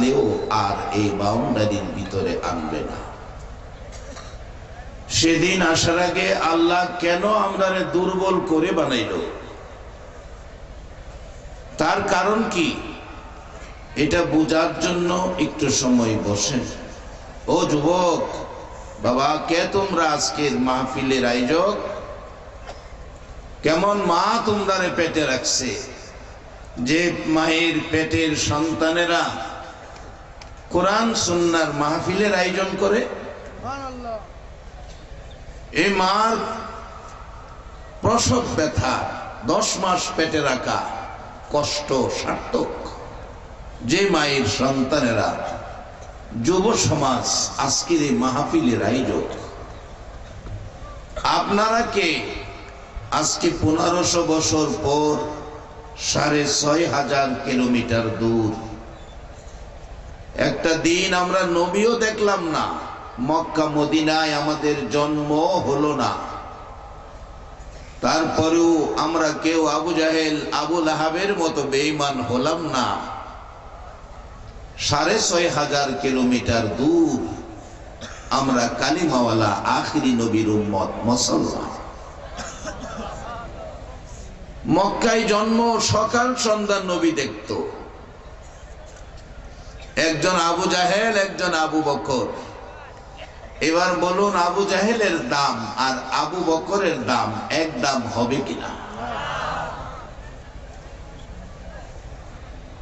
থাকলেও আর এই বাউন্ডারির ভিতরে আনবে না। সেদিন আসার আগে আল্লাহ কেন আমরা দুর্বল করে বানাইল? তার কারণ কি? এটা বোঝার জন্য একটু সময় বসেন। ও যুবক, বাবা, কে তোমরা আজকের মাহফিলের আয়োজক? কেমন মা তোমরা পেটে রাখছে? যে মায়ের পেটের সন্তানেরা কোরআন সুন্নার মাহফিলের আয়োজন করে। এই মার প্রসব ব্যথা দশ মাস পেটে রাখা কষ্ট সার্থক। যে মায়ের সন্তানেরা যুব সমাজ আজকের এই মাহফিলের আয়োজক আপনারা কে? আজকে পনেরোশো বছর পর সাড়ে ছয় হাজার কিলোমিটার দূর। একটা দিন আমরা নবীও দেখলাম না। মক্কা, মদিনায় আমাদের জন্ম হলো না। তারপরেও আমরা কেউ আবু জাহেল, আবু লাহাবের মতো বেঈমান হলাম না। সাড়ে ছয় হাজার কিলোমিটার দূর আমরা কালিমাওয়ালা আখরি নবীর উম্মত মুসলমান। মক্কায় জন্ম, সকাল সন্ধ্যা নবী দেখত। একজন আবু জাহেল, একজন আবু বকর। এবার বলুন, আবু জাহেলের দাম আর আবু বকরের দাম এক দাম হবে কিনা?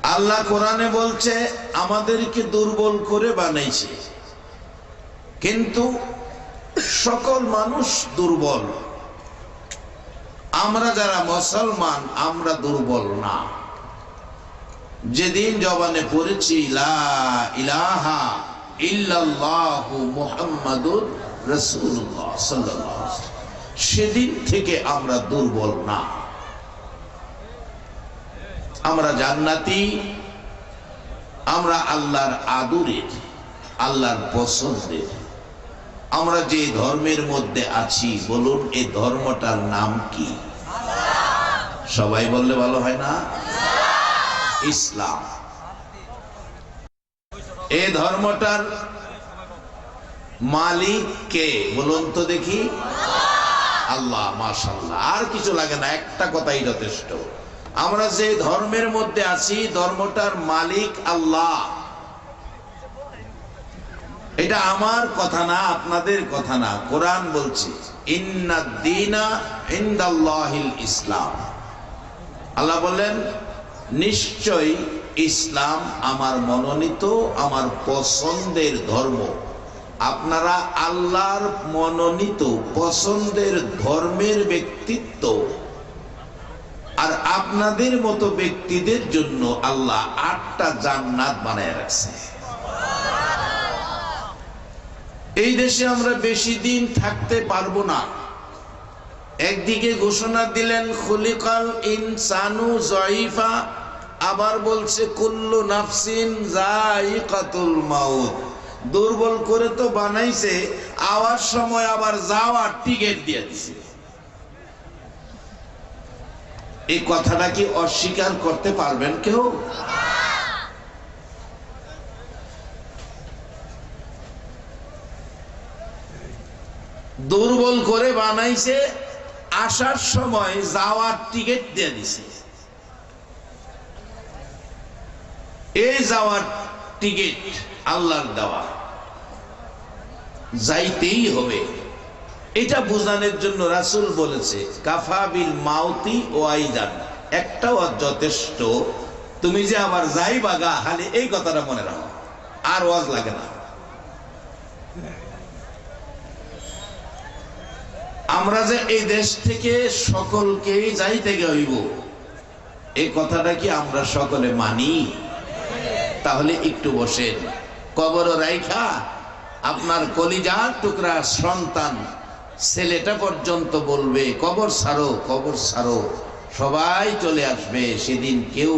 আল্লাহ কোরআনে বলছে, আমাদেরকে দুর্বল করে বানাইছে। কিন্তু সকল মানুষ দুর্বল। আমরা যারা মুসলমান, আমরা দুর্বল না। যেদিন জবানে পড়েছি ইলাহা সেদিন থেকে আমরা দুর্বল না। আমরা জান্নাতি, আমরা আল্লাহর আদুরের, আল্লাহর পছন্দের। আমরা যে ধর্মের মধ্যে আছি, বলুন এই ধর্মটার নাম কি? সবাই বললে ভালো হয় না? ইসলাম। এই ধর্মটার মালিক কে? বলুন তো দেখি। আল্লাহ মাশাল্লাহ আর কিছু লাগে না, একটা কথাই যথেষ্ট। আমরা যে ধর্মের মধ্যে আছি, ধর্মটার মালিক আল্লাহ। এটা আমার কথা না, আপনাদের কথা না। কোরআন বলছে ইসলাম। আল্লাহ বলেন নিশ্চয় ইসলাম আমার মনোনীত, আমার পছন্দের ধর্ম। আপনারা আল্লাহর মনোনীত, পছন্দের ধর্মের ব্যক্তিত্ব। আর আপনাদের মতো ব্যক্তিদের জন্য আল্লাহ আটটা জান্নাত বানায় রাখছে। এই দেশে আমরা বেশি দিন থাকতে পারব না। একদিকে ঘোষণা দিলেন, খুলিকাল ইনসানু জয়ীফা আবার বলছে, কুল্লু নাফসিন জাইকাতুল মাউত। দুর্বল করে তো বানাইছে, আওয়ার সময় আবার যাওয়ার টিকিট দিয়ে দিছে। এই কথাটা কি অস্বীকার করতে পারবেন কেউ? দুর্বল করে বানাইছে আসার সময় যাওয়ার টিকিট দিয়ে দিছে। এই যাওয়ার টিকিট আল্লাহর দেওয়া। যাইতেই হবে। এটা বোঝানোর জন্য রাসুল বলেছে কাফাবিল মাউতি ও আইজান। একটাও যথেষ্ট। তুমি যে আবার যাই বাগা হালে এই কথাটা মনে রাখো। আর ওয়াজ লাগে না। আমরা যে এই দেশ থেকে সকলকেই যাইতে হইব এই কথাটা কি আমরা সকলে মানি? তাহলে একটু বসেন। কবর রাইখা, আপনার কলিজার টুকরা সন্তান, ছেলেটা পর্যন্ত বলবে, কবর সারো কবর সারো সবাই চলে আসবে, সেদিন কেউ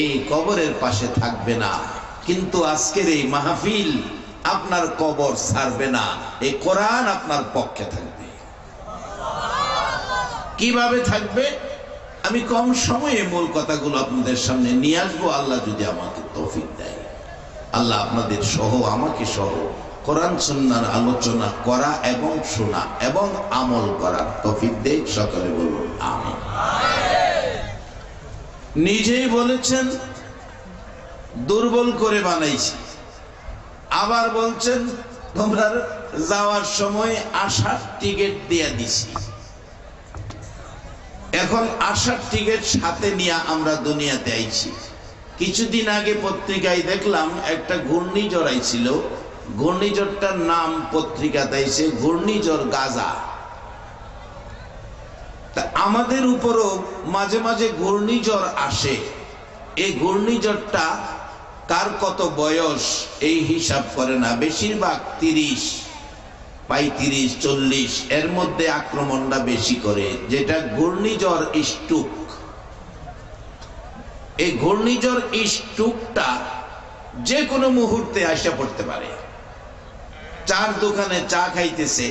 এই কবরের পাশে থাকবে না। কিন্তু আজকের এই মাহফিল আপনার কবর ছাড়বে না, এই কোরআন আপনার পক্ষে থাকবে। কীভাবে থাকবে? আমি কম সময়ে মূল কথাগুলো আপনাদের সামনে নিয়ে আসব। আল্লাহ যদি আমাকে তৌফিক দেয়। আল্লাহ আপনাদের সহ, আমাকে সহ কোরআন, সুন্নার আলোচনা করা এবং শোনা এবং আমল করা তফিক দেয়। সকলে বলুন আমি নিজেই বলেছেন, দুর্বল করে বানাইছি। আবার বলছেন, তোমরা যাওয়ার সময় আসার টিকিট দিয়ে দিছি। এখন আসার টিকিট সাথে নিয়ে আমরা দুনিয়াতে আইছি। কিছুদিন আগে পত্রিকায় দেখলাম একটা ঘূর্ণিঝড় আইছিল। ঘূর্ণিঝড়টার নাম পত্রিকাতে আইছে ঘূর্ণিঝড় গাজা। তা আমাদের উপরও মাঝে মাঝে ঘূর্ণিঝড় আসে। এই ঘূর্ণিঝড়টা কার কত বয়স এই হিসাব করে না। বেশিরভাগ তিরিশ। পঁয়ত্রিশ, চল্লিশ, এর মধ্যে আক্রমণটা বেশি করে, যেটা ঘূর্ণিঝড় স্টুক এই ঘূর্ণিঝড় স্টুকটা যে কোনো মুহূর্তে আসা পড়তে পারে। চার দোকানে চা খাইতেছে,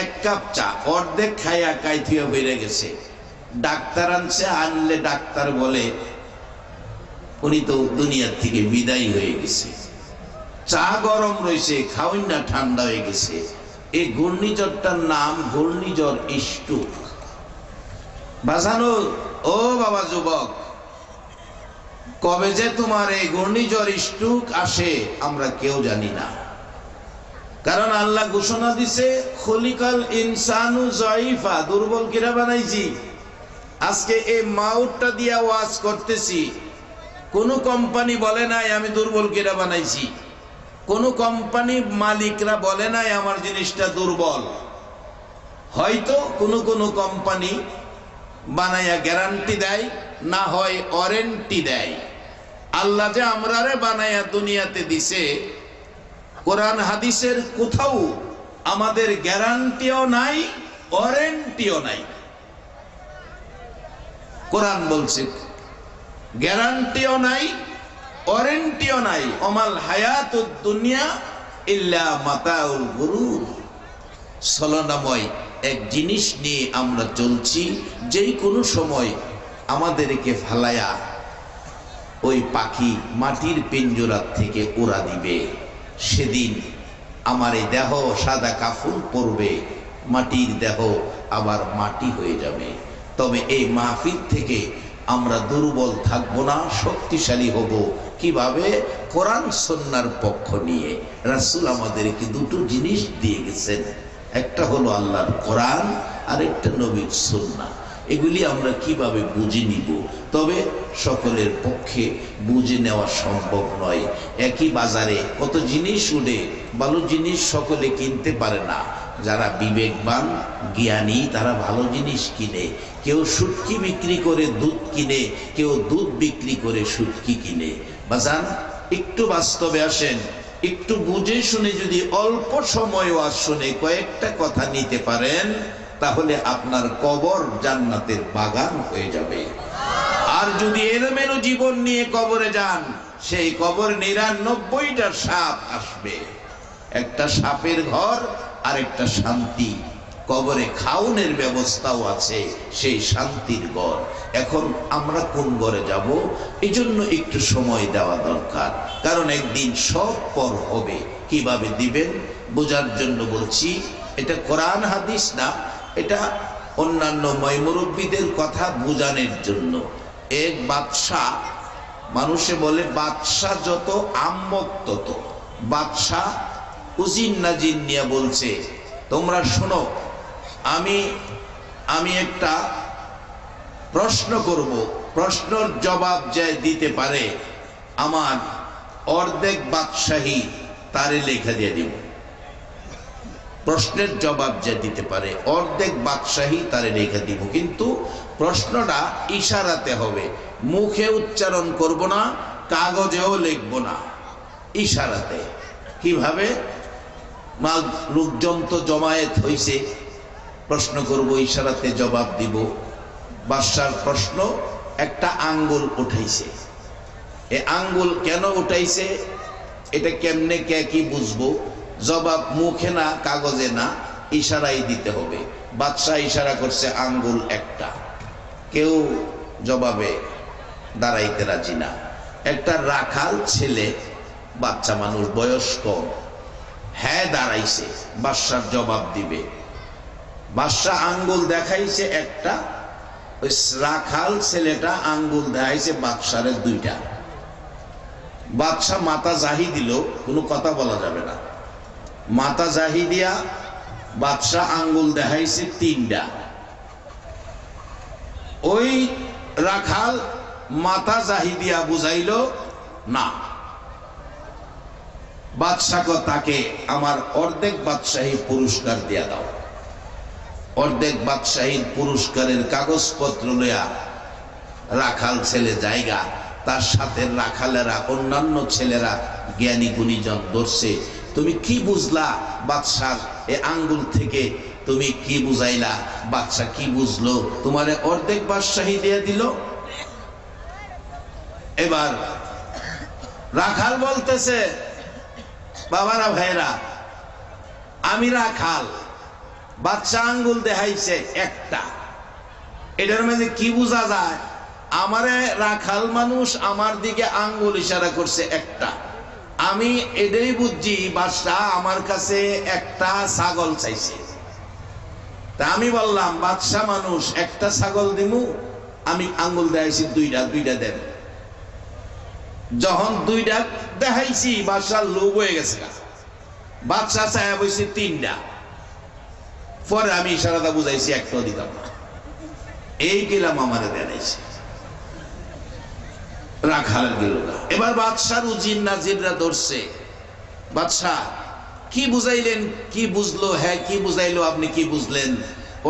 এক কাপ চা, অর্ধেক খাইয়া কাইথিয়া বেড়ে গেছে। ডাক্তার আনছে, আনলে ডাক্তার বলে, উনি তো দুনিয়ার থেকে বিদায় হয়ে গেছে। চা গরম রয়েছে খাওয়াই না, ঠান্ডা হয়ে গেছে। এই ঘূর্ণিঝড়টার নাম ঘূর্ণিঝড় ইস্টুক বাজানো, ও বাবা যুবক, কবে যে তোমার এই ঘূর্ণিঝড় ইস্টুক আসে আমরা কেউ জানি না। কারণ আল্লাহ ঘোষণা দিছে, খলিকাল ইনসানু জয়ীফা দুর্বল কিরা বানাইছি। আজকে এই মাউটটা দিয়া ওয়াজ করতেছি। কোন কোম্পানি বলে নাই, আমি দুর্বল কিরা বানাইছি। কোন কোম্পানি মালিকরা বলে নাই, আমার জিনিসটা দুর্বল। হয়তো কোন কোন কোম্পানি বানাইয়া গ্যারান্টি দেয়, না হয় ওয়ারেন্টি দেয়। আল্লাহ যে আমরারে বানাইয়া দুনিয়াতে দিছে, কোরআন হাদিসের কোথাও আমাদের গ্যারান্টিও নাই, ওয়ারেন্টিও নাই। কোরআন বলছে, গ্যারান্টিও নাই ওয়ারেন্টিও নাই। অমাল হায়াত দুনিয়া ইল্লা মাতাউল গুরুর। ছলনাময় এক জিনিস নিয়ে আমরা চলছি যেই কোনো সময় আমাদেরকে ফালায়া ওই পাখি মাটির পিঞ্জরার থেকে উড়া দিবে। সেদিন আমার এই দেহ সাদা কাফুল পড়বে মাটির দেহ আবার মাটি হয়ে যাবে। তবে এই মাহফিল থেকে আমরা দুর্বল থাকব না, শক্তিশালী হব। কীভাবে কোরআন সন্ন্যার পক্ষ নিয়ে রাসুল আমাদেরকে দুটো জিনিস দিয়ে গেছেন। একটা হলো আল্লাহর কোরআন, আর একটা নবীর সন্না। এগুলি আমরা কীভাবে বুঝে নিব? তবে সকলের পক্ষে বুঝে নেওয়া সম্ভব নয়। একই বাজারে কত জিনিস উঠে, ভালো জিনিস সকলে কিনতে পারে না। যারা বিবেকবান, জ্ঞানী, তারা ভালো জিনিস কিনে। কেউ সুটকি বিক্রি করে দুধ কিনে, কেউ দুধ বিক্রি করে সুটকি কিনে। বাজান, একটু বাস্তবে আসেন। একটু বুঝে শুনে যদি অল্প সময় ওয়াজ শুনে কয়েকটা কথা নিতে পারেন, তাহলে আপনার কবর জান্নাতের বাগান হয়ে যাবে। আর যদি এলোমেলো জীবন নিয়ে কবরে যান, সেই কবর নিরানব্বইটা সাপ আসবে। একটা সাপের ঘর আর একটা শান্তি। কবরে খাউনের ব্যবস্থাও আছে, সেই শান্তির ঘর। এখন আমরা কোন ঘরে যাব? এই জন্য একটু সময় দেওয়া দরকার। কারণ একদিন সব পর হবে। কীভাবে দিবেন? বোঝার জন্য বলছি, এটা কোরআন হাদিস না, এটা অন্যান্য ময়মুরব্বীদের কথা বোঝানোর জন্য। এক বাদশাহ, মানুষে বলে, বাদশাহ যত আম্মক তত। বাদশাহ উজিন নাজিন নিয়ে বলছে, তোমরা শোনো আমি আমি একটা প্রশ্ন করব। প্রশ্নর জবাব যে দিতে পারে, আমার অর্ধেক বাদশাহী তারে লেখা দিয়ে দিব। প্রশ্নের জবাব যে দিতে পারে, অর্ধেক বাদশাহী তারে লেখা দিব। কিন্তু প্রশ্নটা ইশারাতে হবে। মুখে উচ্চারণ করব না, কাগজেও লিখব না। ইশারাতে। কীভাবে? লোকজন তো জমায়েত হইছে। প্রশ্ন করব, ইশারাতে জবাব দিব। বাদশার প্রশ্ন, একটা আঙ্গুল উঠাইছে। এ আঙ্গুল কেন উঠাইছে? এটা কেমনে কে কি বুঝব? জবাব মুখে না, কাগজে না, ইশারাই দিতে হবে। বাদশাহ ইশারা করছে, আঙ্গুল একটা। কেউ জবাবে দাঁড়াইতে রাজি না। একটা রাখাল ছেলে, বাচ্চা মানুষ, বয়স্ক হ্যাঁ দাঁড়াইছে। বাদশার জবাব দিবে। বাদশা আঙ্গুল দেখাইছে একটা, ওই রাখাল ছেলেটা আঙ্গুল দেখাইছে বাদশারের দুইটা। বাদশা মাতা জাহি দিল, কোনো কথা বলা যাবে না। মাতা জাহি দিয়া বাদশা আঙ্গুল দেখাইছে তিনটা। ওই রাখাল মাতা জাহি দিয়া বুঝাইল, না। বাদশাহ তাকে আমার অর্ধেক বাদশাহী পুরস্কার দিয়া দাও। অর্ধেক বাদশাহীর পুরস্কারের কাগজপত্র লইয়া রাখাল ছেলে জায়গা, তার সাথে রাখালেরা, অন্যান্য ছেলেরা জ্ঞানী গুণীজন ধরছে। তুমি কি বুঝলা বাদশার এ আঙ্গুল থেকে তুমি কি বুঝাইলা? বাদশা কি বুঝলো? তোমারে অর্ধেক বাদশাহী দিয়ে দিল। এবার রাখাল বলতেছে, বাবারা ভাইরা আমি রাখাল। বাচ্চা আঙ্গুল দেখাইছে একটা। এটার মধ্যে কি বোঝা যায়? আমারে রাখাল মানুষ আমার দিকে আঙ্গুল ইশারা করছে একটা। আমি এটাই বুঝছি, বাচ্চা আমার কাছে একটা ছাগল চাইছে। তা আমি বললাম বাদশা মানুষ, একটা ছাগল দিমু, আমি আঙ্গুল দেখাইছি, দুইটা দুইটা দেন। যখন দুইটা দেখাইছি বাদশার লোভ হয়ে গেছে বাদশা চায়া বইছে তিনটা। পরে আমি ইশারাটা বুঝাইছি একটা দিতাম না। এই গেলাম আমার দেখাইছে রাখালের গেল এবার বাদশার উজির নাজিররা ধরছে। বাদশাহ, কি বুঝাইলেন, কি বুঝলো হ্যাঁ কি বুঝাইলো, আপনি কি বুঝলেন?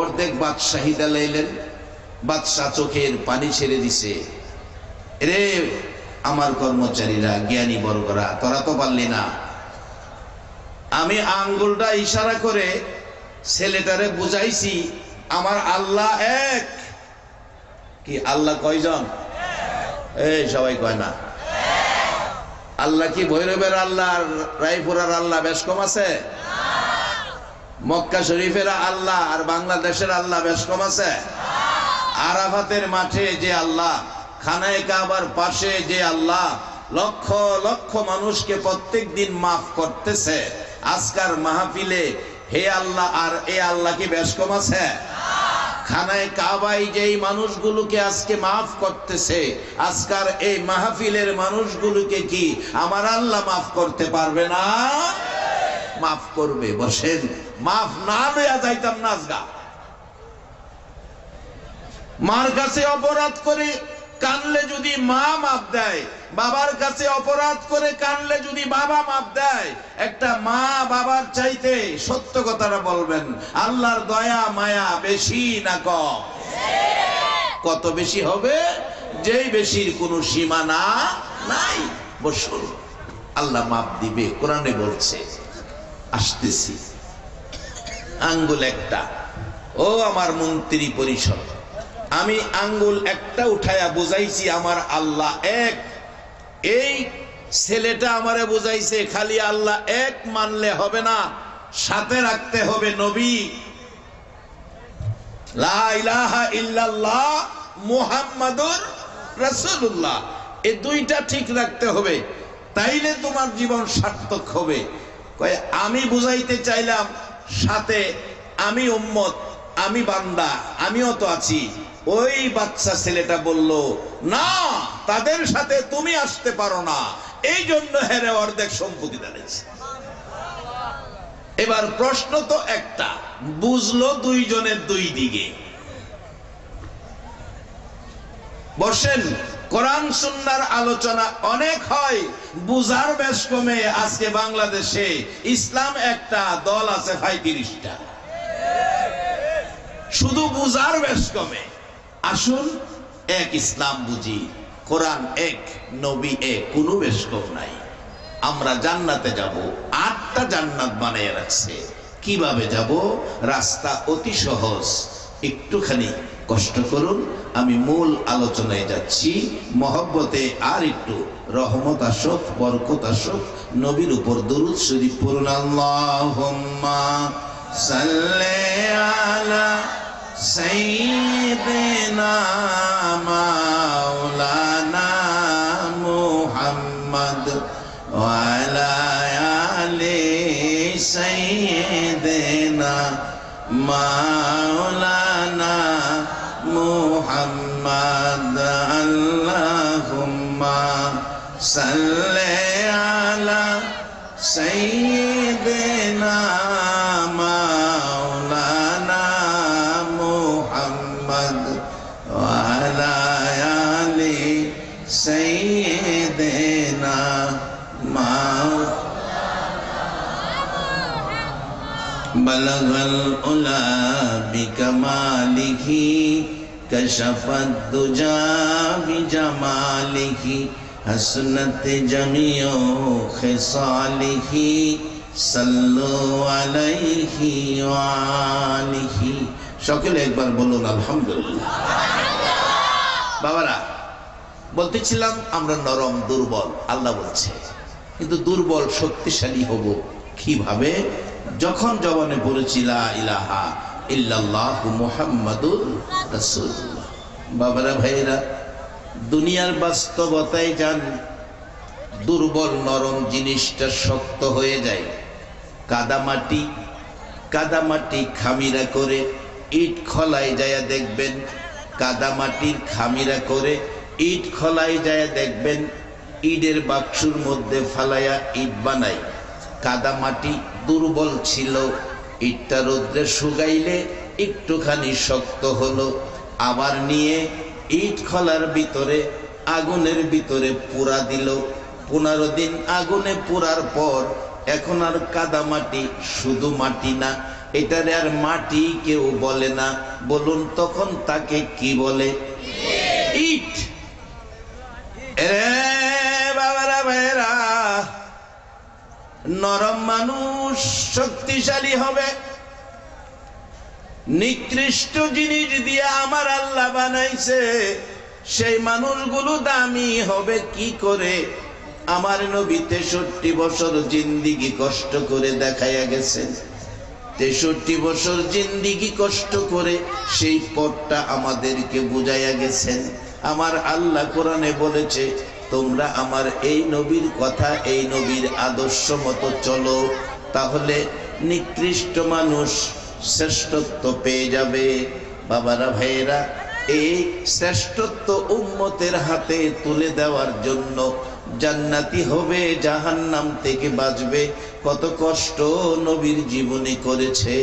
অর্ধেক বাদশাহিদা লাইলেন বাদশাহ চোখের পানি ছেড়ে দিছে। রে, আমার কর্মচারীরা, জ্ঞানী বর্গরা, তোরা তো পারলি না। আমি আঙ্গুলটা ইশারা করে ছেলেটারে বুঝাইছি, আমার আল্লাহ এক। কি, আল্লাহ কয়জন? এই সবাই কয় না। আল্লাহ কি ভৈরবের আল্লাহ রায়পুরার আল্লাহ বেশ কম আছে? মক্কা শরীফের আল্লাহ আর বাংলাদেশের আল্লাহ বেশ কম আছে? আরাফাতের মাঠে যে আল্লাহ, খানায় কাবার পাশে যে আল্লাহ, লক্ষ লক্ষ মানুষকে প্রত্যেক দিন মাফ করতেছে। আজকার মাহফিলে হে আল্লাহ, আর এ আল্লাহ কি বেশ কম খানায় কাবাই যেই মানুষগুলোকে আজকে মাফ করতেছে, আজকার এই মাহফিলের মানুষগুলোকে কি আমার আল্লাহ মাফ করতে পারবে না? মাফ করবে, বসেন। মাফ না লইয়া যাইতাম না আজগা। মার কাছে অপরাধ করে কানলে যদি মা মাপ দেয়, বাবার কাছে অপরাধ করে কানলে যদি বাবা মাপ দেয়, একটা মা বাবার চাইতে সত্য কথাটা বলবেন, আল্লাহর দয়া, মায়া বেশি না কম? কত বেশি হবে? যেই বেশির কোনো সীমানা নাই। বসুন, আল্লাহ মাপ দিবে, কোরআনে বলছে, আসতেছি। আঙ্গুল একটা। ও আমার মন্ত্রী পরিষদ আমি আঙ্গুল একটা উঠায়া বুঝাইছি, আমার আল্লাহ এক। এই ছেলেটা আমারে বুঝাইছে, খালি আল্লাহ এক মানলে হবে না, সাথে রাখতে হবে নবী। দুইটা ঠিক রাখতে হবে, তাইলে তোমার জীবন সার্থক হবে। আমি বুঝাইতে চাইলাম, সাথে আমি উম্মত, আমি বান্দা, আমিও তো আছি। ওই বাচ্চা ছেলেটা বলল, না, তাদের সাথে তুমি আসতে পারো না। এই জন্য হেরে অর্ধেক সম্পত্তি দাঁড়িয়েছে এবার প্রশ্ন তো একটা, বুঝলো দুইজনের দুই দিকে। বসেন, কোরআন সুন্নার আলোচনা অনেক হয়, বুঝার বেশ কমে আজকে বাংলাদেশে ইসলাম একটা দল আছে ভাই তিরিশটা। শুধু বুঝার বেশ কমে। আসুন এক ইসলাম বুঝি, কোরআন এক, নবী এক, কোনো বেশ কম নাই। আমরা জান্নাতে যাব, আটটা জান্নাত বানিয়ে রাখছে। কীভাবে যাব? রাস্তা অতি সহজ। একটুখানি কষ্ট করুন, আমি মূল আলোচনায় যাচ্ছি। মহব্বতে আর একটু রহমত আসক, বরকত আসক, নবীর উপর দরুদ শরীফ পড়ুন। আল্লাহুম্মা সাল্লি আলা সাইয়্যিদিনা بكماله كشف الدجى بجماله حسنت جميع خصاله صلوا عليه وآله সকলে একবার বলুন আলহামদুলিল্লাহ বাবারা বলতেছিলাম আমরা নরম দুর্বল আল্লাহ বলছে কিন্তু দুর্বল শক্তিশালী হব কিভাবে যখন জবানে পড়েছি লা ইলাহা ইল্লাল্লাহ মুহাম্মাদুর রাসূলুল্লাহ। বাবারা ভাইরা দুনিয়ার বাস্তবতায় যান দুর্বল, নরম জিনিসটা শক্ত হয়ে যায়, কাদামাটি কাদামাটি খামিরা করে ইট খলায় যায় দেখবেন, কাদামাটির খামিরা করে ইট খলায় যায় দেখবেন, ইটের বাক্সুর মধ্যে ফালাইয়া ইট বানায়। কাদামাটি দুর্বল ছিল ইটটা রোদ্রে শুকাইলে একটুখানি শক্ত হলো। আবার নিয়ে ইট খলার ভিতরে, আগুনের ভিতরে পুরা দিল। পনেরো দিন আগুনে পুরার পর এখন আর কাদা মাটি, শুধু মাটি না, এটারে আর মাটি কেউ বলে না। বলুন, তখন তাকে কি বলে? ইট! এরে! নরম মানুষ শক্তিশালী হবে। নিকৃষ্ট জিনিস দিয়ে আমার আল্লাহ বানাইছে। সেই মানুষগুলো দামি হবে কি করে? আমার নবী তেষট্টি বছর জিন্দিগি কষ্ট করে দেখাইয়া গেছেন। তেষট্টি বছর জিন্দিগি কষ্ট করে সেই পথটা আমাদেরকে বুঝাইয়া গেছেন। আমার আল্লাহ কোরআনে বলেছে তোমরা আমার এই নবীর কথা, এই নবীর আদর্শ মতো চলো, তাহলে নিকৃষ্ট মানুষ শ্রেষ্ঠত্ব পেয়ে যাবে। বাবারা, ভাইয়েরা, এই শ্রেষ্ঠত্ব উম্মতের হাতে তুলে দেওয়ার জন্য জান্নাতি হবে, জাহান্নাম থেকে বাঁচবে। কত কষ্ট নবীর জীবনে করেছে।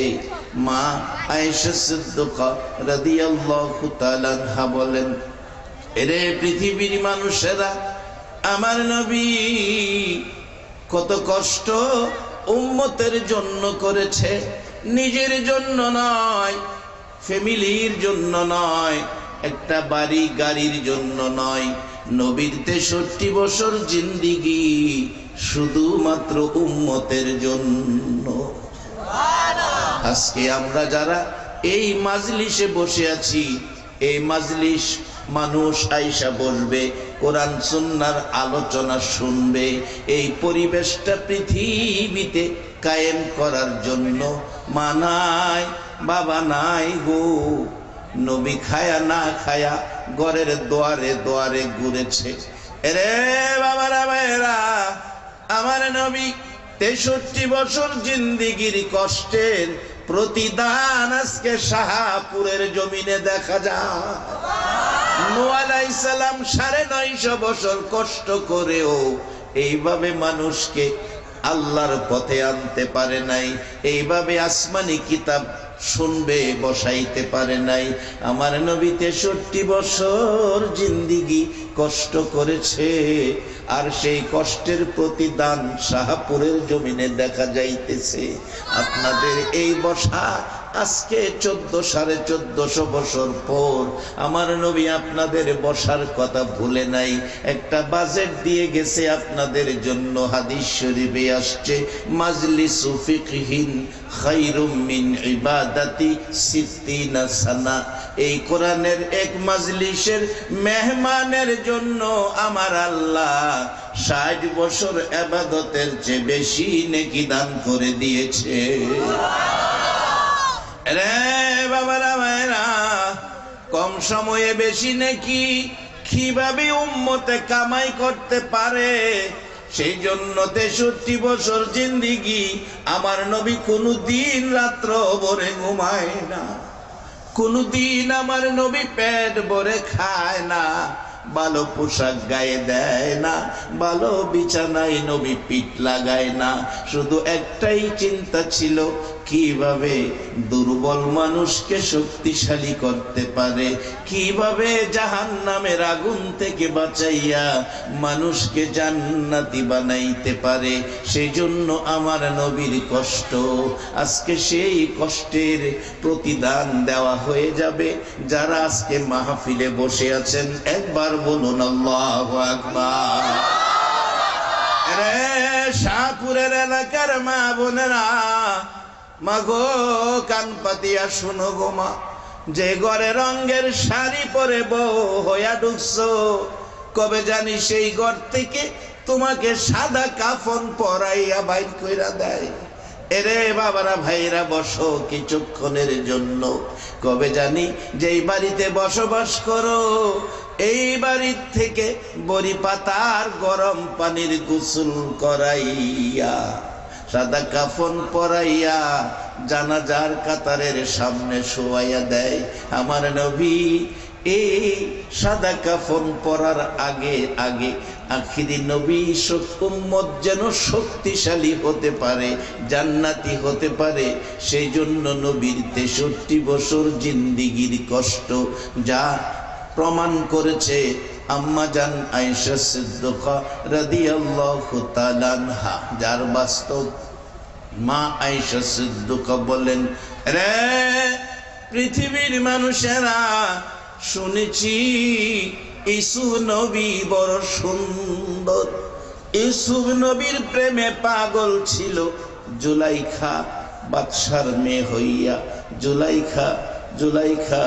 মা আয়েশা সিদ্দিকা রাদিয়াল্লাহু তাআলা বলেন এরে পৃথিবীর মানুষেরা, আমার নবী কত কষ্ট উম্মতের জন্য করেছে, নিজের জন্য নয়, ফ্যামিলির জন্য নয়, একটা বাড়ি গাড়ির জন্য নয়। নবীর তেষট্টি বছর জিন্দিগি শুধুমাত্র উম্মতের জন্য। আজকে আমরা যারা এই মাজলিসে বসে আছি, এই মাজলিস মানুষ আইসা বসবে কোরআন সুন্নার আলোচনা শুনবে। এই পরিবেশটা পৃথিবীতে কায়েম করার জন্য মানায় বাবা নাই গো। নবী খায়া না খায়া ঘরের দোয়ারে দোয়ারে ঘুরেছে। রে বাবারা ভাইরা আমার নবী তেষট্টি বছর জিন্দিগির কষ্টের প্রতিদান আজকে শাহাপুরের জমিনে দেখা যায়। সালাম সাড়ে নয়শো বছর কষ্ট করেও এইভাবে মানুষকে আল্লাহর পথে আনতে পারে নাই, এইভাবে আসমানি কিতাব শুনবে, বসাইতে পারে নাই। আমার নবী তেষট্টি বছর জিন্দিগি কষ্ট করেছে, আর সেই কষ্টের প্রতিদান শাহাপুরের জমিনে দেখা যাইতেছে। আপনাদের এই বসা আজকে চোদ্দ সাড়ে চোদ্দশো বছর পর আমার নবী আপনাদের বসার কথা ভুলে নাই। একটা বাজেট দিয়ে গেছে আপনাদের জন্য হাদিস শরীফে আসছে মাজলি সুফিকহীন খাইরুম মিন ইবাদাতি এই কোরআনের এক মাজলিসের মেহমানের জন্য আমার আল্লাহ ষাট বছর আবাদতের চেয়ে বেশি নেকি দান করে দিয়েছে। রে বাবারা, মায়েরা, কম সময়ে বেশি নাকি কীভাবে উম্মতে কামাই করতে পারে? সেই জন্য তেষট্টি বছর জিন্দিগি আমার নবী কোনো দিন রাত্র ভরে ঘুমায় না। কোনদিন আমার নবী পেট ভরে খায় না, ভালো পোশাক গায়ে দেয় না, ভালো বিছানায় নবী পিঠ লাগায় না। শুধু একটাই চিন্তা ছিল কীভাবে দুর্বল মানুষকে শক্তিশালী করতে পারে? কীভাবে জাহান নামের আগুন থেকে বাঁচাইয়া মানুষকে জান্নাতি বানাইতে পারে? সেই জন্য আমার নবীর কষ্ট। আজকে সেই কষ্টের প্রতিদান দেওয়া হয়ে যাবে। যারা আজকে মাহফিলে বসে আছেন, একবার বলুন, আল্লাহ আকবার। রে শাহপুরের এলাকার মা বোনেরা মাগো কান পাতিয়া শুনো গো মা। যে ঘরে রঙের শাড়ি পরে বউ হইয়া ঢুকছো, কবে জানি সেই ঘর থেকে তোমাকে সাদা কাফন পরাইয়া বাইর কইরা দেয়। এরে বাবারা, ভাইরা, বসো কিছুক্ষণের জন্য। কবে জানি যেই বাড়িতে বসবাস করো, এই বাড়ির থেকে বড়ি পাতার গরম পানির গোসল করাইয়া সাদা কাফন পরাইয়া জানাজার কাতারের সামনে শোয়াইয়া দেয়। আমার নবী এই সাদা কাফন পরার আগে আগে আখিরি নবী উম্মত যেন শক্তিশালী হতে পারে, জান্নাতি হতে পারে। সেই জন্য নবীর তেষট্টি বছর জিন্দিগির কষ্ট যা প্রমাণ করেছে আম্মা জান আয়েশা সিদ্দিকা রাদিয়াল্লাহু তাআলা যার বাস্তব মা আয়েশা সিদ্দিকা বলেন, রে, পৃথিবীর মানুষেরা শুনেছি ইসু নবী বড় সুন্দর। ইসুফ নবীর প্রেমে পাগল ছিল। জুলাইখা বাদশার মেয়ে হইয়া, জুলাইখা জুলাইখা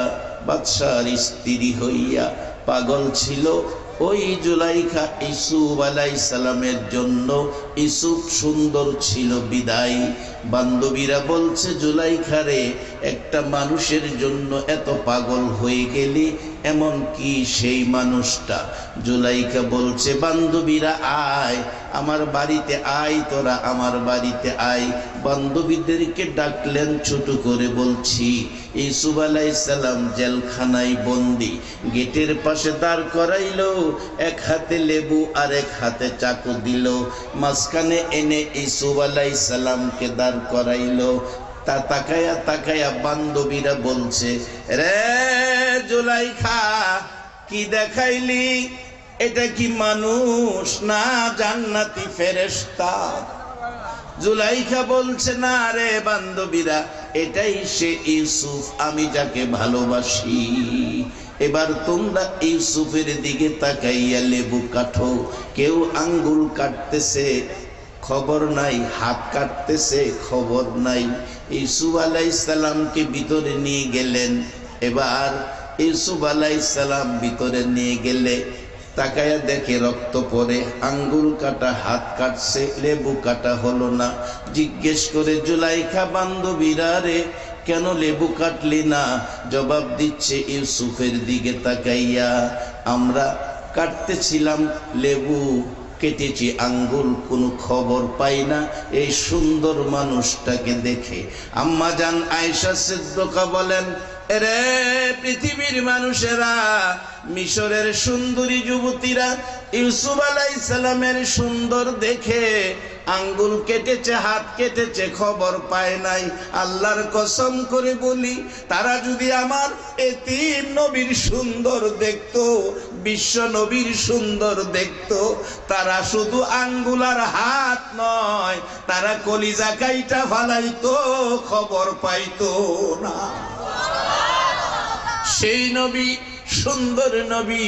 বাদশার স্ত্রী হইয়া পাগল ছিল। ওই জুলাইখা ইসুফ আলাই সালামের জন্য ইসুফ সুন্দর ছিল, বিদায়। বান্ধবীরা বলছে, জুলাইখা রে, একটা মানুষের জন্য এত পাগল হয়ে গেলি এমন কি সেই মানুষটা জুলাইকা বলছে, বান্ধবীরা আয়, আমার বাড়িতে আয়, তোরা আমার বাড়িতে আয়। বান্ধবীদেরকে ডাকলেন ছোট করে বলছি ইসুফ আলাইসালাম জেলখানায় বন্দি, গেটের পাশে দাঁড় করাইলো, এক হাতে লেবু আর এক হাতে চাকু দিল, মাঝখানে এনে ইসুফ আলাইসালামকে দাঁড় করাইলো। তা তাকায়া তাকায়া বান্ধবীরা বলছে, রে জুলাইখা, কি দেখাইলি? এটা কি মানুষ না জান্নাতি ফেরেশতা? জুলাইখা বলছে, না রে বান্ধবীরা, এটাই সে ইউসুফ, আমি যাকে ভালোবাসি। এবার তোমরা ইউসুফের দিকে তাকাইয়া লেবু কাঠো কেউ আঙ্গুল কাটতেছে, খবর নাই, হাত কাটতেছে, খবর নাই। ইসুফ আলাইসালামকে ভিতরে নিয়ে গেলেন। এবার ইসুফ আলাইসালাম ভিতরে নিয়ে গেলে তাকায়া দেখে রক্ত পড়ে, আঙ্গুল কাটা, হাত কাটছে, লেবু কাটা হলো না। জিজ্ঞেস করে, জুলাইখা বান্ধবীরা রে, কেন লেবু কাটলি না? জবাব দিচ্ছে ইউসুফের দিকে তাকাইয়া, আমরা কাটতেছিলাম লেবু, কেটেছি আঙ্গুল, কোনো খবর পাই না। এই সুন্দর মানুষটাকে দেখে আম্মা জান আয়সা সিদ্ধকা বলেন রে পৃথিবীর মানুষেরা, মিশরের সুন্দরী যুবতীরা, ইউসুফ আলাইসালামের সুন্দর দেখে আঙ্গুল কেটেছে, হাত কেটেছে, খবর পায় নাই। আল্লাহর কসম করে বলি, তারা যদি আমার এতিম নবীর সুন্দর দেখতো, বিশ্ব নবীর সুন্দর দেখতো, তারা শুধু আঙ্গুল আর হাত নয়, তারা কলিজা কাইটা ফালাইতো, খবর পাইতো না। সেই নবী সুন্দর নবী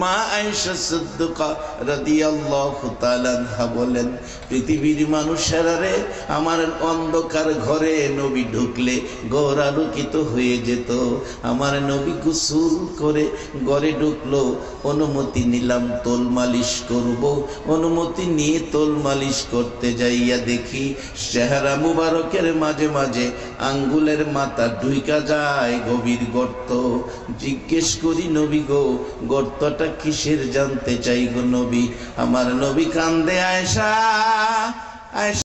মা আয়েশা সিদ্দিকা রাদিয়াল্লাহু তাআলা বলেন, পৃথিবীর মানুষেরা রে, আমার অন্ধকার ঘরে নবী ঢুকলে ঘর আলোকিত হয়ে যেত। আমার নবী গোসল করে ঘরে ঢুকলো, অনুমতি নিলাম তোল মালিশ করব। অনুমতি নিয়ে তোল মালিশ করতে যাইয়া দেখি, চেহারা মুবারকের মাঝে মাঝে আঙ্গুলের মাথা ঢুইকা যায় গভীর গর্ত। জিজ্ঞেস করি, নবী গো, গর্তটা কারণটা কিসের জানতে চাই গো নবী? আমার নবী কান্দে আয়সা